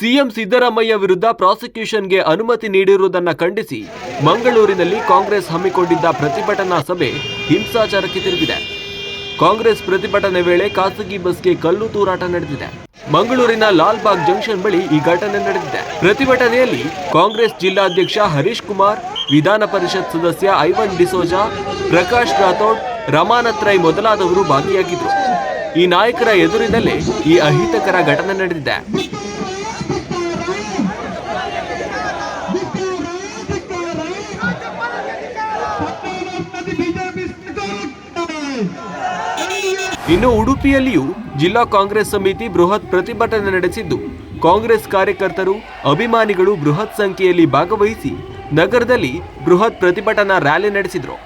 CM Siddaramaiah ವಿರುದ್ಧ ಪ್ರಾಸಿಕ್ಯೂಷನ್ಗೆ ಅನುಮತಿ ನೀಡಿರುವುದನ್ನು ಖಂಡಿಸಿ ಮಂಗಳೂರಿನಲ್ಲಿ ಕಾಂಗ್ರೆಸ್ ಹಮ್ಮಿಕೊಂಡಿದ್ದ ಪ್ರತಿಭಟನಾ ಸಭೆ ಹಿಂಸಾಚಾರಕ್ಕೆ ತಿರುಗಿದೆ. ಕಾಂಗ್ರೆಸ್ ಪ್ರತಿಭಟನೆ ವೇಳೆ ಖಾಸಗಿ ಬಸ್ಗೆ ಕಲ್ಲು ತೂರಾಟ ನಡೆದಿದೆ. ಮಂಗಳೂರಿನ ಲಾಲ್ಬಾಗ್ ಜಂಕ್ಷನ್ ಬಳಿ ಈ ಘಟನೆ ನಡೆದಿದೆ. ಪ್ರತಿಭಟನೆಯಲ್ಲಿ ಕಾಂಗ್ರೆಸ್ ಜಿಲ್ಲಾಧ್ಯಕ್ಷ ಹರೀಶ್ ಕುಮಾರ್, ವಿಧಾನ ಪರಿಷತ್ ಸದಸ್ಯ ಐವನ್ ಡಿಸೋಜಾ, ಪ್ರಕಾಶ್ ರಾಥೋಡ್ ರಮಾನತ್ ರೈ ಮೊದಲಾದವರು ಭಾಗಿಯಾಗಿದ್ದರು ಈ ನಾಯಕರ ಎದುರಿನಲ್ಲೇ ಈ ಅಹಿತಕರ ಘಟನೆ ನಡೆದಿದೆ. ಇನ್ನು ಉಡುಪಿಯಲ್ಲಿಯೂ ಜಿಲ್ಲಾ ಕಾಂಗ್ರೆಸ್ ಸಮಿತಿ ಬೃಹತ್ ಪ್ರತಿಭಟನೆ ನಡೆಸಿದ್ದು, ಕಾಂಗ್ರೆಸ್ ಕಾರ್ಯಕರ್ತರು, ಅಭಿಮಾನಿಗಳು ಬೃಹತ್ ಸಂಖ್ಯೆಯಲ್ಲಿ ಭಾಗವಹಿಸಿ ನಗರದಲ್ಲಿ ಬೃಹತ್ ಪ್ರತಿಭಟನಾ ರ್ಯಾಲಿ ನಡೆಸಿದರು.